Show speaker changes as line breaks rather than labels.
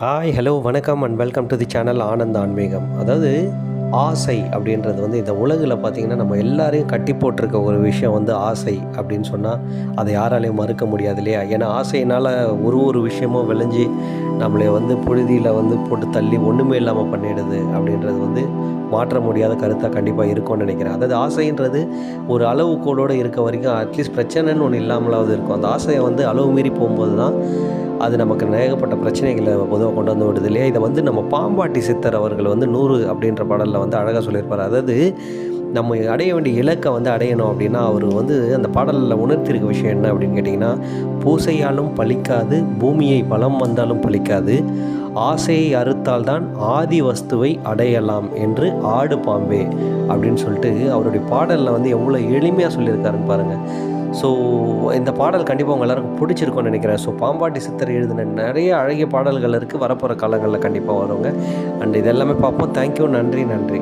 Hi hello வணக்கம் and welcome to the channel Anand Aanmeegam. அதாவது ஆசை அப்படின்றது வந்து இந்த உலகில் பார்த்திங்கன்னா நம்ம எல்லாரையும் கட்டி போட்டிருக்க ஒரு விஷயம் வந்து ஆசை அப்படின்னு சொன்னால் அதை யாராலையும் மறுக்க முடியாது இல்லையா? ஏன்னா ஆசையினால் ஒரு ஒரு விஷயமும் விளைஞ்சி நம்மளை வந்து புழுதியில் வந்து போட்டு தள்ளி ஒன்றுமே இல்லாமல் பண்ணிடுது அப்படின்றது வந்து மாற்ற முடியாத கருத்தாக கண்டிப்பாக இருக்கும்னு நினைக்கிறேன். அதாவது ஆசைன்றது ஒரு அளவுகோலோடு இருக்க வரைக்கும் அட்லீஸ்ட் பிரச்சனைன்னு ஒன்று இல்லாமலாவது இருக்கும். அந்த ஆசையை வந்து அளவு மீறி போகும்போது தான் அது நமக்கு நேகப்பட்ட பிரச்சனைகளை பொதுவாக கொண்டு வந்து விடுது இல்லையா? இதை வந்து நம்ம பாம்பாட்டி சித்தர் அவர்கள் வந்து நூறு அப்படின்ற பாடலில் வந்து அழகாக சொல்லியிருப்பார். அதாவது நம்ம அடைய வேண்டிய இலக்கை வந்து அடையணும் அப்படின்னா அவர் வந்து அந்த பாடலில் உணர்த்திருக்க விஷயம் என்ன அப்படின்னு கேட்டிங்கன்னா பூசையாலும் பலிக்காது பூமியை பலம் வந்தாலும் பலிக்காது ஆசையை அறுத்தால்தான் ஆதி வஸ்துவை அடையலாம் என்று ஆடு பாம்பே அப்படின்னு சொல்லிட்டு அவருடைய பாடலில் வந்து எவ்வளோ எளிமையாக சொல்லியிருக்காருன்னு பாருங்கள் ஸோ இந்த பாடல் கண்டிப்பாக உங்கள் எல்லாருக்கும் பிடிச்சிருக்கும்னு நினைக்கிறேன். ஸோ பாம்பாட்டி சித்தர் எழுதின நிறைய அழகிய பாடல்கள் இருக்குது வரப்போகிற காலங்களில் கண்டிப்பாக வருவாங்க அண்ட் இது எல்லாமே பார்ப்போம் தேங்க்யூ நன்றி நன்றி.